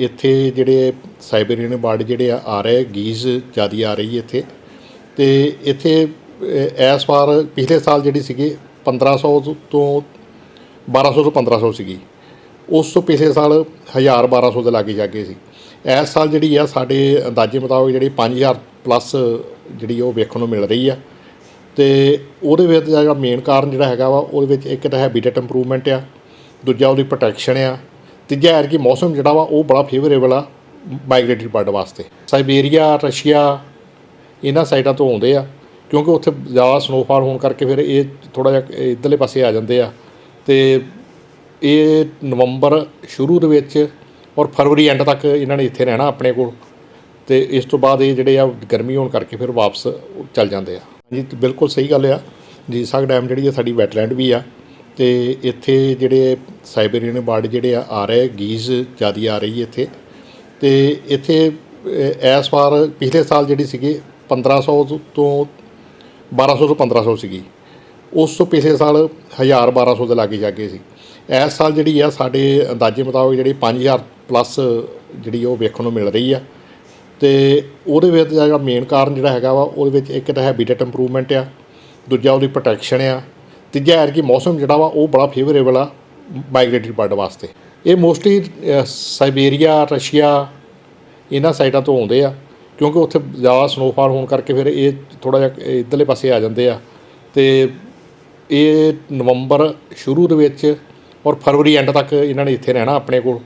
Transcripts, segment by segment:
ਇੱਥੇ ਜਿਹੜੇ Siberian bird ਜਿਹੜੇ ਆ ਆ ਰਹੇ ਗੀਜ਼ ਜਿਆਦੀ ਆ ਰਹੀ ਇੱਥੇ। ਤੇ ਇੱਥੇ ਅਹ, ਇਸ ਵਾਰ ਪਿਛਲੇ ਸਾਲ ਜਿਹੜੀ ਸੀਗੀ 1500 ਤੋਂ 1200 ਤੋਂ 1500 ਸੀਗੀ। ਉਸ ਤੋਂ ਪਿਛਲੇ ਸਾਲ 1000 1200 ਦੇ ਲਾਗੇ ਜਾ ਕੇ ਸੀ। ਇਸ ਸਾਲ ਜਿਹੜੀ ਆ ਸਾਡੇ ਅੰਦਾਜ਼ੇ ਮੁਤਾਬਕ ਜਿਹੜੀ 5000 ਪਲੱਸ ਜਿਹੜੀ ਉਹ ਵੇਖਣ ਨੂੰ ਮਿਲ ਰਹੀ ਆ। ਤੇ ਉਹਦੇ ਵਿੱਚ ਜਿਹੜਾ ਮੇਨ ਕਾਰਨ ਜਿਹੜਾ ਹੈਗਾ ਵਾ ਉਹਦੇ ਵਿੱਚ ਇੱਕ ਤਾਂ ਹੈਬਿਟੇਟ ਇੰਪਰੂਵਮੈਂਟ ਆ ਦੂਜਾ ਉਹਦੀ ਪ੍ਰੋਟੈਕਸ਼ਨ ਆ। ਤੀਜਾ ਹੈ ਕਿ ਮੌਸਮ ਜਿਹੜਾ ਵਾ, ਉਹ ਬੜਾ ਫੇਵਰੇਬਲ ਆ ਮਾਈਗ੍ਰੇਟਰੀ ਬਰਡ ਵਾਸਤੇ। ਸਾਈਬੇਰੀਆ ਰਸ਼ੀਆ ਇਹਨਾਂ ਸਾਈਡਾਂ ਤੋਂ ਆਉਂਦੇ ਆ, ਕਿਉਂਕਿ ਉੱਥੇ ਜ਼ਿਆਦਾ ਸਨੋਫਾਲ ਹੋਣ ਕਰਕੇ ਫਿਰ ਇਹ ਥੋੜਾ ਜਿਹਾ ਇਧਰਲੇ ਪਾਸੇ ਆ ਜਾਂਦੇ ਆ। ਤੇ ਇਹ ਨਵੰਬਰ ਸ਼ੁਰੂ ਦੇ ਵਿੱਚ ਔਰ ਫਰਵਰੀ ਐਂਡ ਤੱਕ ਇਹਨਾਂ ਨੇ ਇੱਥੇ ਰਹਿਣਾ ਆਪਣੇ ਕੋਲ। ਤੇ ਇਸ ਤੋਂ ਬਾਅਦ ਇਹ ਜਿਹੜੇ ਆ, ਗਰਮੀ ਹੋਣ ਕਰਕੇ ਫਿਰ ਵਾਪਸ ਚੱਲ ਜਾਂਦੇ ਆ। ਜੀ ਬਿਲਕੁਲ ਸਹੀ ਗੱਲ ਆ। ਜੀ, ਸਾਗ ਡੈਮ ਜਿਹੜੀ ਆ, ਸਾਡੀ ਵੈਟਲੈਂਡ ਵੀ ਆ। ਤੇ ਇੱਥੇ ਜਿਹੜੇ ਸਾਈਬੇਰੀਅਨ ਬਰਡ ਜਿਹੜੇ ਆ ਆ ਰਹੇ, ਗੀਜ਼ ਜਿਆਦੀ ਆ ਰਹੀ ਇੱਥੇ। ਤੇ ਇੱਥੇ ਇਸ ਵਾਰ ਪਿਛਲੇ ਸਾਲ ਜਿਹੜੀ ਸੀਗੀ 1500 ਤੋਂ 1200 ਤੋਂ 1500 ਸੀਗੀ। ਉਸ ਤੋਂ ਪਿਛਲੇ ਸਾਲ 1000 1200 ਦੇ ਲਾਗੇ ਜਾ ਜਾਗੇ ਸੀ। ਇਸ ਸਾਲ ਜਿਹੜੀ ਆ, ਸਾਡੇ ਅੰਦਾਜ਼ੇ ਮੁਤਾਬਕ ਜਿਹੜੀ 5000 ਪਲੱਸ ਜਿਹੜੀ ਉਹ ਵੇਖਣ ਨੂੰ ਮਿਲ ਰਹੀ ਆ। ਤੇ ਉਹਦੇ ਵਿੱਚ ਜਿਹੜਾ ਮੇਨ ਕਾਰਨ ਜਿਹੜਾ ਹੈਗਾ ਵਾ, ਉਹਦੇ ਵਿੱਚ ਇੱਕ ਤਾਂ ਹੈਬਿਟੇਟ ਇੰਪਰੂਵਮੈਂਟ ਆ, ਦੂਜਾ ਉਹਦੀ ਪ੍ਰੋਟੈਕਸ਼ਨ ਆ। ਤੀਜਾ ਹੈ ਕਿ ਮੌਸਮ ਜਿਹੜਾ ਵਾ, ਉਹ ਬੜਾ ਫੇਵਰੇਬਲ ਆ। ਮਾਈਗ੍ਰੇਟਰੀ ਬਰਡ ਵਾਸਤੇ। ਇਹ ਮੋਸਟਲੀ ਸਾਈਬੇਰੀਆ ਰਸ਼ੀਆ ਇਹਨਾਂ ਸਾਈਡਾਂ ਤੋਂ ਆਉਂਦੇ ਆ ਕਿਉਂਕਿ ਉੱਥੇ ਜ਼ਿਆਦਾ ਸਨੋਫਾਲ ਹੋਣ ਕਰਕੇ ਫਿਰ ਇਹ ਥੋੜਾ ਜਿਹਾ ਇਧਰਲੇ ਪਾਸੇ ਆ ਜਾਂਦੇ ਆ। ਤੇ ਇਹ ਨਵੰਬਰ ਸ਼ੁਰੂ ਦੇ ਵਿੱਚ ਔਰ ਫਰਵਰੀ ਐਂਡ ਤੱਕ ਇਹਨਾਂ ਨੇ ਇੱਥੇ ਰਹਿਣਾ ਆਪਣੇ ਕੋਲ।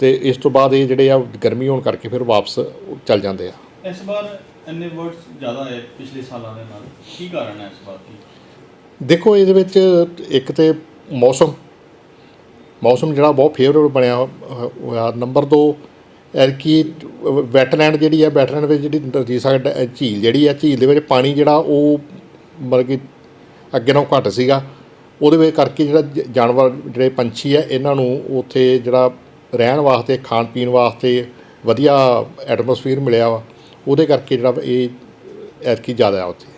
ਤੇ ਇਸ ਤੋਂ ਬਾਅਦ ਇਹ ਜਿਹੜੇ ਆ ਗਰਮੀ ਹੋਣ ਕਰਕੇ ਫਿਰ ਵਾਪਸ ਚੱਲ ਜਾਂਦੇ ਆ। ਇਸ ਵਾਰ ਇੰਨੇ ਵਰਡਸ ਜ਼ਿਆਦਾ ਹੈ ਪਿਛਲੇ ਸਾਲਾਂ ਦੇ ਨਾਲ। ਕੀ ਕਾਰਨ ਹੈ ਇਸ ਵਾਰ? ਦੀ ਦੇਖੋ ਇਹਦੇ ਵਿੱਚ ਇੱਕ ਤੇ ਮੌਸਮ ਮੌਸਮ ਜਿਹੜਾ ਬਹੁਤ ਫੇਵਰੇਬਲ ਬਣਿਆ ਹੋਇਆ। ਨੰਬਰ 2 ਐਰਕੀ ਵੈਟਲੈਂਡ ਜਿਹੜੀ ਹੈ ਵੈਟਲੈਂਡ ਵਿੱਚ ਜਿਹੜੀ ਰਣਜੀਤ ਝੀਲ ਜਿਹੜੀ ਆ ਝੀਲ ਦੇ ਵਿੱਚ ਪਾਣੀ ਜਿਹੜਾ ਉਹ ਮਤਲਬ ਕਿ ਅੱਗੇ ਨਾਲੋਂ ਘੱਟ ਸੀਗਾ। ਉਹਦੇ ਵਿੱਚ ਕਰਕੇ ਜਿਹੜਾ ਜ- ਜਾਨਵਰ ਜਿਹੜੇ ਪੰਛੀ ਹੈ, ਇਹਨਾਂ ਨੂੰ ਉੱਥੇ ਜਿਹੜਾ ਰਹਿਣ ਵਾਸਤੇ ਖਾਣ ਪੀਣ ਵਾਸਤੇ ਵਧੀਆ ਐਟਮੋਸਫੀਅਰ ਮਿਲਿਆ ਵਾ। ਉਹਦੇ ਕਰਕੇ ਜਿਹੜਾ ਇਹ ਐਤਕੀ ਜ਼ਿਆਦਾ ਆ ਉੱਥੇ।